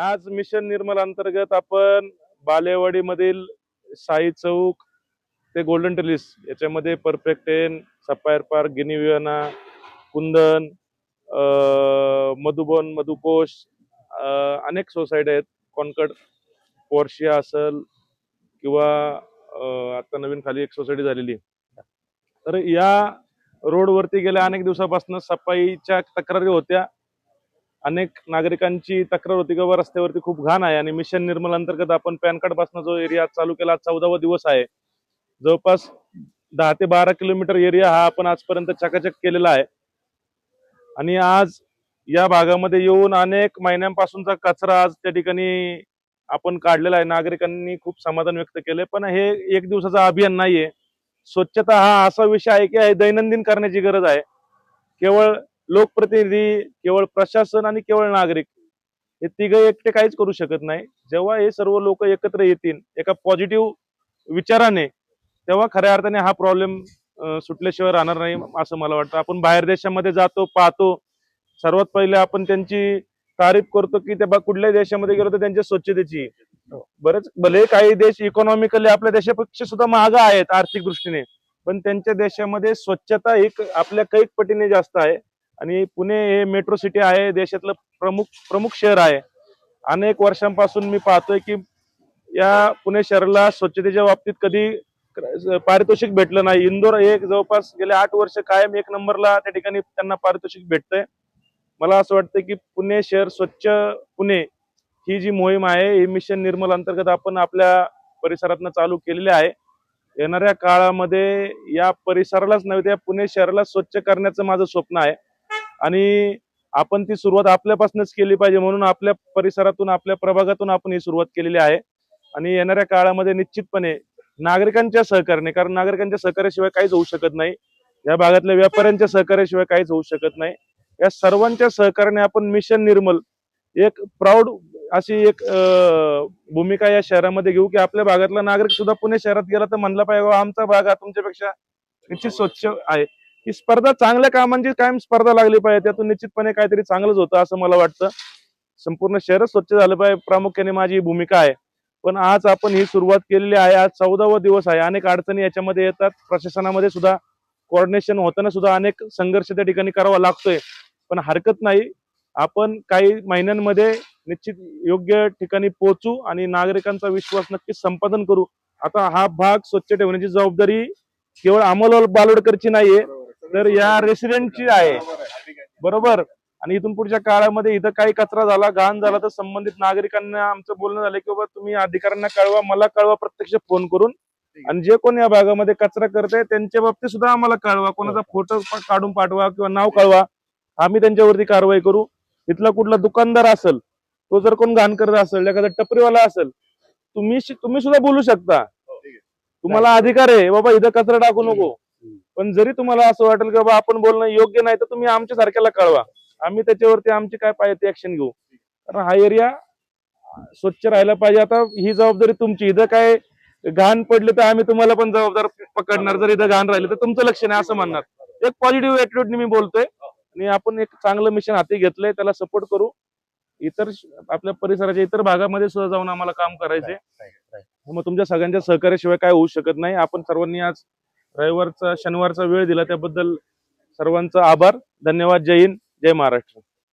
आज मिशन निर्मल अंतर्गत आपण बालेवाडी मधील साई चौक ते गोल्डन टेलिस याच्यामध्ये परफेक्ट टेन सफायर पार्क गिनी वियाना कुंदन मधुबन मधुकोश अनेक सोसायटी आहेत. कॉनकड पोर्शिया असल किंवा आता नवीन खाली एक सोसायटी झालेली. तर या रोडवरती गेल्या अनेक दिवसापासून सफाईच्या तक्रारी होत्या. अनेक नागरिकांची तक्रार होती किंवा रस्त्यावरती खूप घाण आहे आणि मिशन निर्मल अंतर्गत आपण पॅन कार्डपासून जो एरिया चालू केला चौदावा दिवस आहे. जवळपास दहा ते बारा किलोमीटर एरिया हा आपण आजपर्यंत चकाचक केलेला आहे. आणि आज या भागामध्ये येऊन अनेक महिन्यांपासूनचा कचरा आज त्या ठिकाणी आपण काढलेला आहे. नागरिकांनी खूप समाधान व्यक्त केले पण हे एक दिवसाचं अभियान नाहीये. स्वच्छता हा असा विषय आहे की हे दैनंदिन करण्याची गरज आहे. केवळ लोकप्रतिनिधी केवळ प्रशासन आणि केवळ नागरिक हे तिघं एकटे काहीच करू शकत नाही. जेव्हा हे सर्व लोक एकत्र येतील एका पॉझिटिव्ह विचाराने तेव्हा खऱ्या अर्थाने हा प्रॉब्लेम सुटल्याशिवाय राहणार नाही असं मला वाटतं. आपण बाहेर देशामध्ये जातो पाहतो सर्वात पहिले आपण त्यांची तारीफ करतो की ते कुठल्याही देशामध्ये गेलो तर त्यांच्या स्वच्छतेची. बरेच भले काही देश इकॉनॉमिकली आपल्या देशापेक्षा सुद्धा महाग आहेत आर्थिक दृष्टीने पण त्यांच्या देशामध्ये स्वच्छता एक आपल्या कैक पटीने जास्त आहे. आणि पुणे हे मेट्रो सिटी आहे देशातलं प्रमुख प्रमुख शहर आहे. अनेक वर्षांपासून मी पाहतोय की या पुणे शहराला स्वच्छतेच्या बाबतीत कधी पारितोषिक भेटलं नाही. इंदोर हे एक जवळपास गेले आठ वर्ष कायम एक नंबरला त्या ठिकाणी त्यांना पारितोषिक भेटतंय. मला असं वाटतं की पुणे शहर स्वच्छ पुणे ही जी मोहीम आहे ही मिशन निर्मल अंतर्गत आपण आपल्या परिसरातनं चालू केलेली आहे. येणाऱ्या काळामध्ये या परिसरालाच नव्हे त्या पुणे शहराला स्वच्छ करण्याचं माझं स्वप्न आहे. आणि आपण ती सुरुवात आपल्यापासूनच केली पाहिजे म्हणून आपल्या परिसरातून आपल्या प्रभागातून आपण ही सुरुवात केलेली आहे. आणि येणाऱ्या काळामध्ये निश्चितपणे नागरिकांच्या सहकार्याने कारण नागरिकांच्या सहकार्याशिवाय काहीच होऊ शकत नाही. या भागातल्या व्यापाऱ्यांच्या सहकार्याशिवाय काहीच होऊ शकत नाही. या सर्वांच्या सहकार्याने आपण मिशन निर्मल एक प्राऊड अशी एक भूमिका या शहरामध्ये घेऊ की आपल्या भागातला नागरिक सुद्धा पुणे शहरात गेला तर म्हणला पाहिजे आमचा भाग हा तुमच्यापेक्षा निश्चित स्वच्छ आहे. की स्पर्धा चांगल्या कामांची कायम स्पर्धा लागली पाहिजे. त्यातून निश्चितपणे काहीतरी चांगलंच होतं असं मला वाटतं. संपूर्ण शहरच स्वच्छ झालं पाहिजे. प्रामुख्याने माझी ही भूमिका आहे. पण आज आपण ही सुरुवात केलेली आहे. आज चौदावा दिवस आहे. अनेक अडचणी याच्यामध्ये येतात. प्रशासनामध्ये सुद्धा कोऑर्डिनेशन होताना सुद्धा अनेक संघर्ष त्या ठिकाणी करावा लागतोय. पण हरकत नाही. आपण काही महिन्यांमध्ये निश्चित योग्य ठिकाणी पोहोचू आणि नागरिकांचा विश्वास नक्कीच संपादन करू. आता हा भाग स्वच्छ ठेवण्याची जबाबदारी केवळ अमोल बालोडकरची नाहीये. तर या रेसिडेंटची आहे. बरोबर? आणि इथून पुढच्या काळामध्ये इथं काही कचरा झाला घाण झाला तर संबंधित नागरिकांना आमचं बोलणं झालं की बाबा तुम्ही अधिकाऱ्यांना कळवा मला कळवा प्रत्यक्ष फोन करून. आणि जे कोणी या भागामध्ये कचरा करते त्यांच्या बाबतीत सुद्धा आम्हाला कळवा. कोणाचा फोटो काढून पाठवा किंवा नाव कळवा. आम्ही त्यांच्यावरती कारवाई करू. इथला कुठला दुकानदार असेल तो जर कोण घाण करत असेल एखादा टपरीवाला असेल तुम्ही तुम्ही सुद्धा बोलू शकता. तुम्हाला अधिकार आहे बाबा इथं कचरा टाकू नको. पण जरी तुम्हाला असं वाटेल की बाबा आपण बोलणं योग्य नाही तर तुम्ही आमच्या सारख्याला कळवा. आम्ही त्याच्यावरती आमची काय पाहिजे ते ऍक्शन घेऊ. कारण हा एरिया स्वच्छ राहायला पाहिजे. आता ही जबाबदारी तुमची. इथं काय घाण पडली तर आम्ही तुम्हाला पण जबाबदार पकडणार. जर इथं घाण राहिली तर तुमचं लक्ष नाही असं म्हणणार. एक पॉझिटिव्ह ऍटिट्यूडने मी बोलतोय. आणि आपण एक चांगलं मिशन हाती घेतलंय. त्याला सपोर्ट करू. इतर आपल्या परिसराच्या इतर भागामध्ये सुद्धा जाऊन आम्हाला काम करायचंय. मग तुमच्या सगळ्यांच्या सहकार्याशिवाय काय होऊ शकत नाही. आपण सर्वांनी आज रविवारचा शनिवारचा वेळ दिला त्याबद्दल सर्वांचा आभार. धन्यवाद. जय हिंद. जय महाराष्ट्र.